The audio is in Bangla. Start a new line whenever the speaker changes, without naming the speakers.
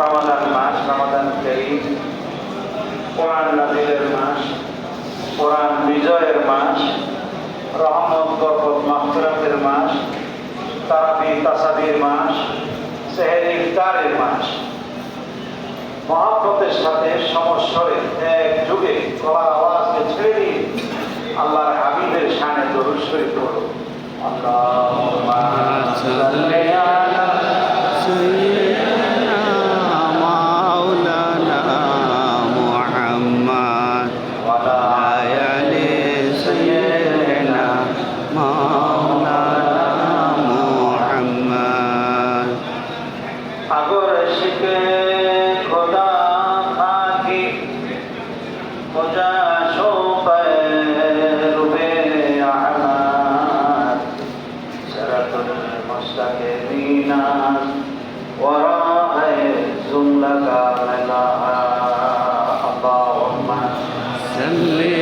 রমাদান মাস রমাদান করিম, কোরআন নাজিলের মাস, কোরআন বিজয়ের মাস, রহমত, বরকত মাহফিরাতের মাস, তারাবি, তাসাবির মাস সেহের ইফতারের মাস। মহাব্বতের সাথে সমস্বরে এক যুগে গলার আওয়াজকে ছেড়ে দিয়ে আল্লাহর হাবিবের শানে দরুদ শরীফ পড়ো। আল্লাহুম্মা لك لنا اللهم صل